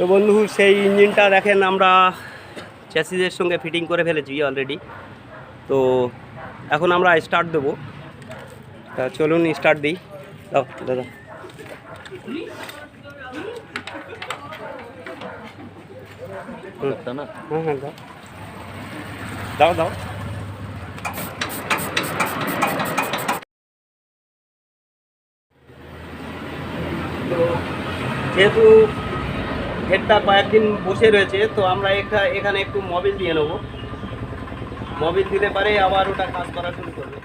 তো বন্ধু সেই ইঞ্জিনটা দেখেন আমরা চ্যাসিসের সঙ্গে ফিটিং করে ফেলেছি অলরেডি তো এখন আমরা স্টার্ট দেবো। তা চলুন স্টার্ট দিই। দাও দাদা। হ্যাঁ হ্যাঁ দাও। দাও দাও। তো যেহেতু হেডটা কয়েকদিন বসে রয়েছে, তো আমরা এখানে একটু মবিল দিয়ে নেব। মবিল দিতে পারে আবার ওটা কাজ করা শুরু করবে।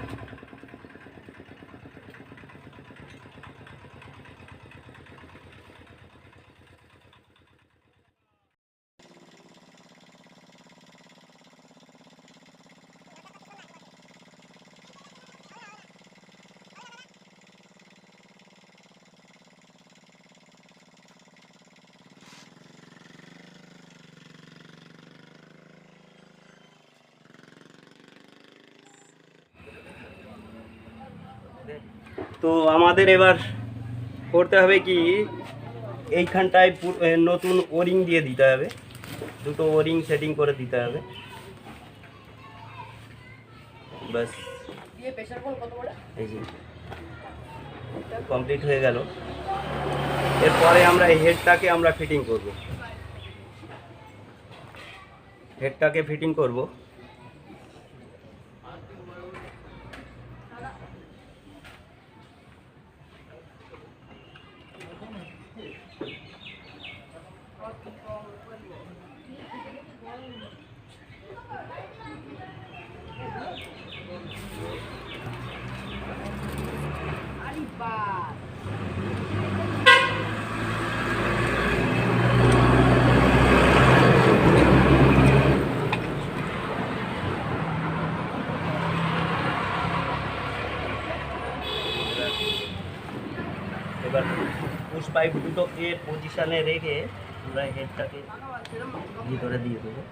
তো আমাদের এবার করতে হবে কি এইখানটায় নতুন ওরিং দিয়ে দিতে হবে। দুটো ওরিং সেটিং করে দিতে হবে। এই যে কমপ্লিট হয়ে গেল। এরপরে আমরা এই হেডটাকে আমরা ফিটিং করব। হেডটাকে ফিটিং করব এবার পুশ পাইপ দুটোকে পজিশনে রেখে আমরা হেডটাকে ভিতরে দিয়ে দেবো।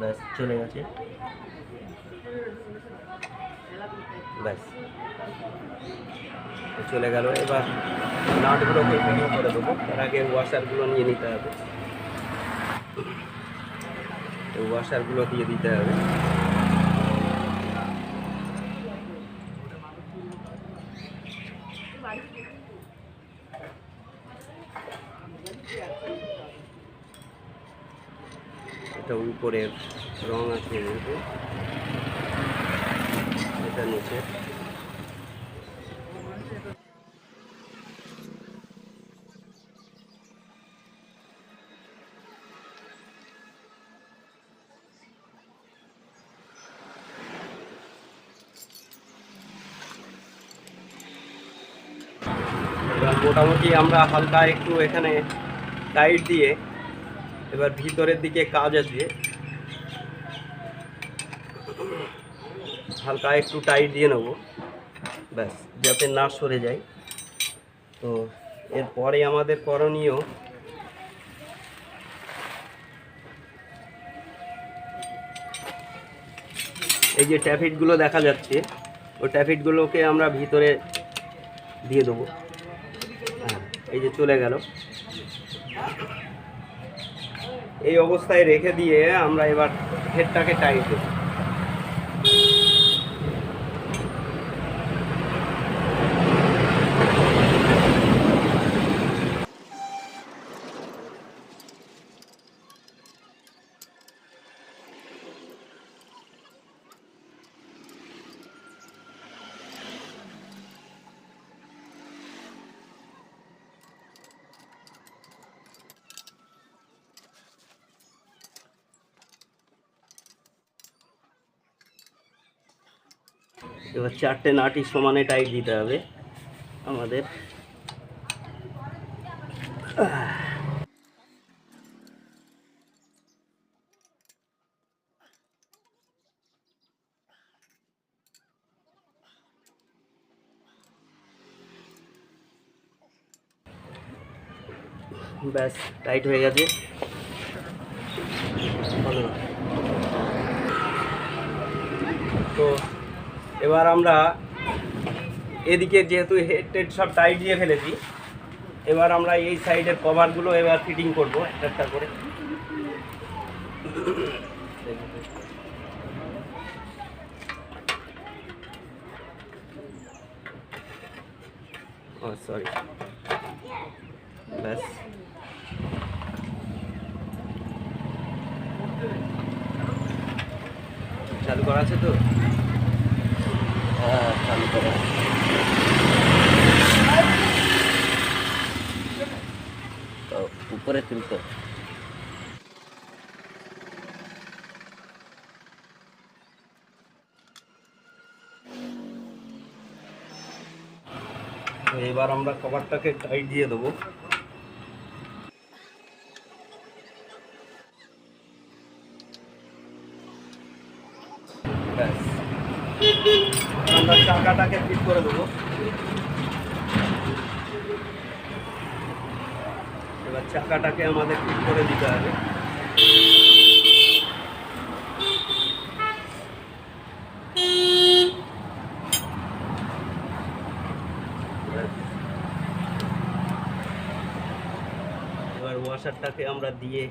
ব্যাস, চলে গেছে। ব্যাস। চলে গেল। এবার নাটগুলোকে ফিটিং করে দেবো। তার আগে ওয়াশারগুলো নিয়ে নিতে হবে। ওয়াশারগুলো দিয়ে দিতে হবে। এটা উপরের রং আছে এটা নিচে। মোটামুটি আমরা হালকা একটু এখানে টাইট দিয়ে এবার ভিতরের দিকে কাজ আছে। হালকা একটু টাইট দিয়ে নেব। ব্যাস, যাতে না সরে যায়। তো এরপরে আমাদের করণীয় এই যে ট্যাফিটগুলো দেখা যাচ্ছে, ওই ট্যাফিটগুলোকে আমরা ভিতরে দিয়ে দেবো। হ্যাঁ এই যে চলে গেল। এই অবস্থায় রেখে দিয়ে আমরা এবার হেডটাকে টাইট দেবো এবার চারটে নাটি সমানে টাইট দিতে হবে আমাদের। ব্যাস টাইট হয়ে গেছে। তো এবার আমরা এদিকে যেহেতু হেড টেড সব টাইট দিয়ে ফেলেছি, এবার আমরা এই সাইডের কভারগুলো এবার ফিটিং করব একটা একটা করে। সরি ব্যাস চালু করা আছে তো? হ্যাঁ চালু করে উপরে তুলতো এবার আমরা কভারটাকে টাইট দিয়ে দেবো ব্যাস। আমরা চাকাটাকে ফিট করে দেবো। এবার চাকাটাকে আমাদের ফিট করে দিতে হবে। এবার ওয়াশারটাকে আমরা দিয়ে,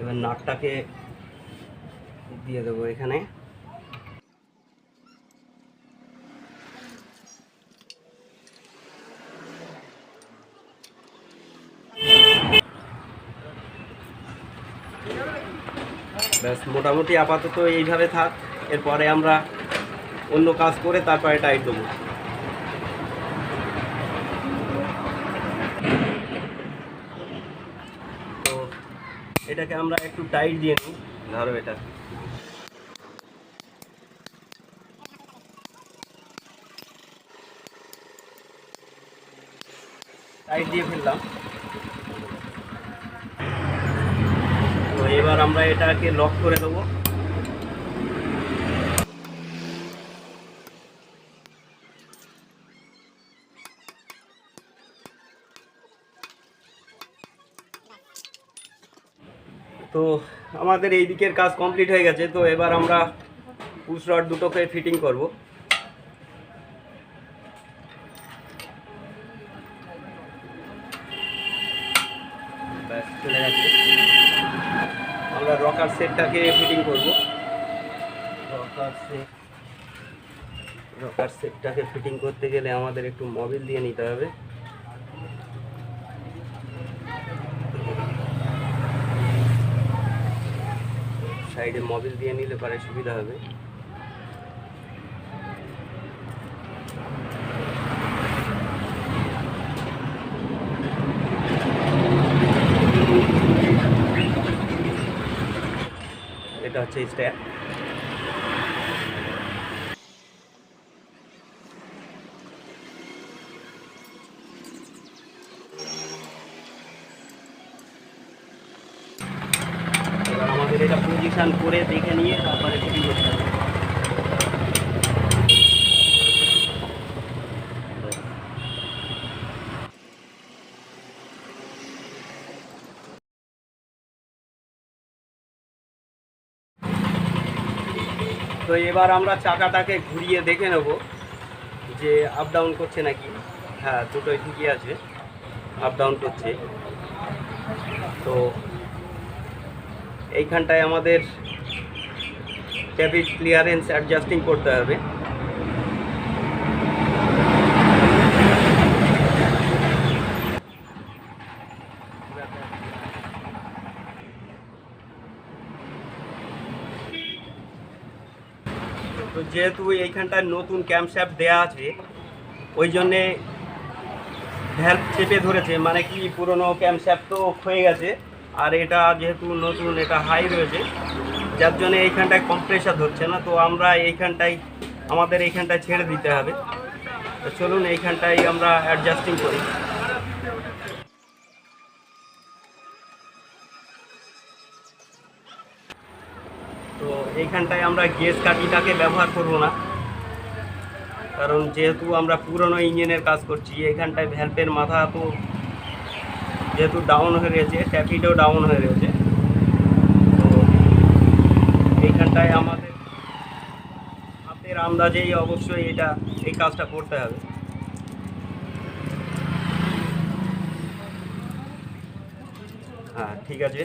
এবার নাটটাকে দিয়ে দেবো এখানে। ব্যাস, মোটামুটি আপাতত এইভাবে থাক। এরপরে আমরা অন্য কাজ করে তারপরে টাইট দেবো। তো এটাকে আমরা একটু টাইট দিয়ে নিই। ধরো এটা। টাইট দিয়ে ফেললাম। এবার আমরা এটাকে লক করে দেবো। তো আমাদের এই দিকের কাজ কমপ্লিট হয়ে গেছে, তো এবার আমরা পুশ রড দুটোকে ফিটিং করব। রকার ফিটিং করব। রকার সেট সেটটাকে ফিটিং করতে গেলে আমাদের একটু মবিল দিয়ে নিতে হবে। সাইডে মবিল দিয়ে নিলে পরে সুবিধা হবে। হচ্ছে এবার আমাদের এটা পজিশন করে দেখে নিয়ে তারপরে ফিটিং করতে হবে তো এবার আমরা চাকাটাকে ঘুরিয়ে দেখে নেব যে আপ ডাউন করছে নাকি। হ্যাঁ দুটোই ঠিকই আছে। আপ ডাউন করছে। তো এইখানটায় আমাদের ট্যাপিড ক্লিয়ারেন্স অ্যাডজাস্টিং করতে হবে। যেহেতু এইখানটায় নতুন ক্যাম্পশ্যাপ দেয়া আছে, ওই জন্যে ভ্যালভ চেপে ধরেছে মানে কি পুরনো ক্যাম্পশ্যাপ তো ক্ষয়ে গেছে, আর এটা যেহেতু নতুন, এটা হাই রয়েছে, যার জন্য এইখানটায় কম্প্রেসার ধরছে না, তো আমরা এইখানটায়, আমাদের এইখানটায় ছেড়ে দিতে হবে। তো চলুন, এইখানটায় আমরা অ্যাডজাস্টিং করি। তো এইখানটায় আমরা গ্যাস কাঠিটাকে ব্যবহার করব না। কারণ যেহেতু আমরা পুরনো ইঞ্জিনের কাজ করছি, এইখানটায় ভ্যালপের মাথা তো যেহেতু ডাউন হয়ে রয়েছে ট্যাপিটাও ডাউন হয়ে রয়েছে। তো এইখানটায় আমাদের হাতের আন্দাজেই অবশ্যই এটা, এই কাজটা করতে হবে। হ্যাঁ ঠিক আছে।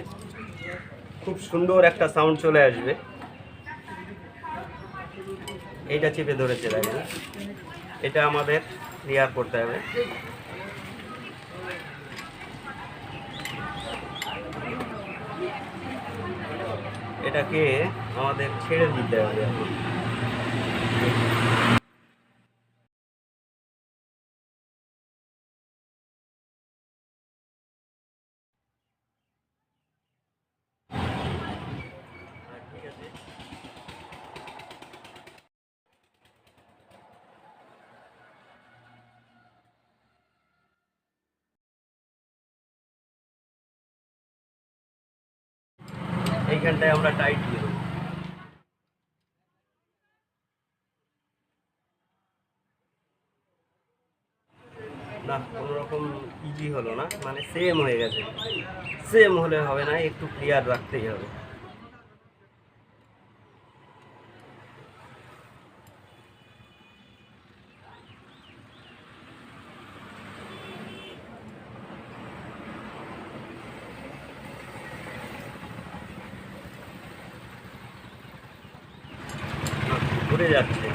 খুব সুন্দর একটা সাউন্ড চলে আসবে। এইটা চেপে ধরেছে দেখেন এটা আমাদের ক্লিয়ার করতে হবে এটাকে আমাদের ছেড়ে দিতে হবে এখন। ঠিক আছে এইখানটায় আমরা টাইট দিয়ে না, কোনোরকম ইজি হলো না। মানে সেম হয়ে গেছে। সেম হলে হবে না, একটু ক্লিয়ার রাখতেই হবে না, ঘুরে যাচ্ছে।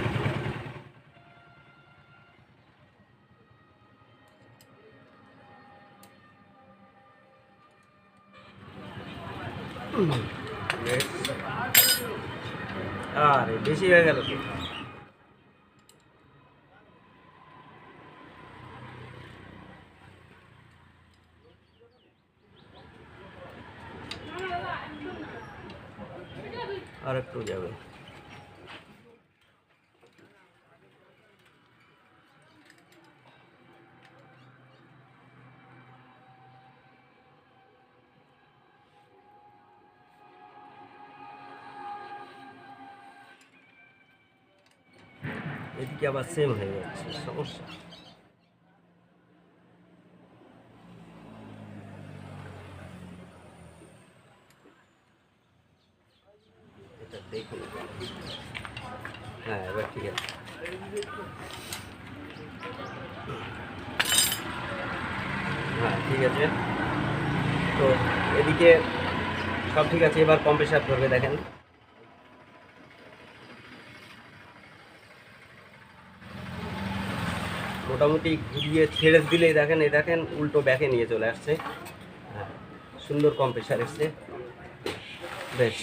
আরে বেশি হয়ে গেল তো। আর একটু যাবে। এদিকে আবার সেম হয়ে যাচ্ছে, সমস্যা। দেখুন। হ্যাঁ এবার ঠিক আছে। হ্যাঁ ঠিক আছে। তো এদিকে সব ঠিক আছে, এবার কম্প্রেসার ধরবে, দেখেন। মোটামুটি ঘুরিয়ে ছেড়ে দিলেই দেখেন, এই দেখেন, উল্টো ব্যাকে নিয়ে চলে আসছে। হ্যাঁ সুন্দর কম্প্রেসার এসছে। বেশ।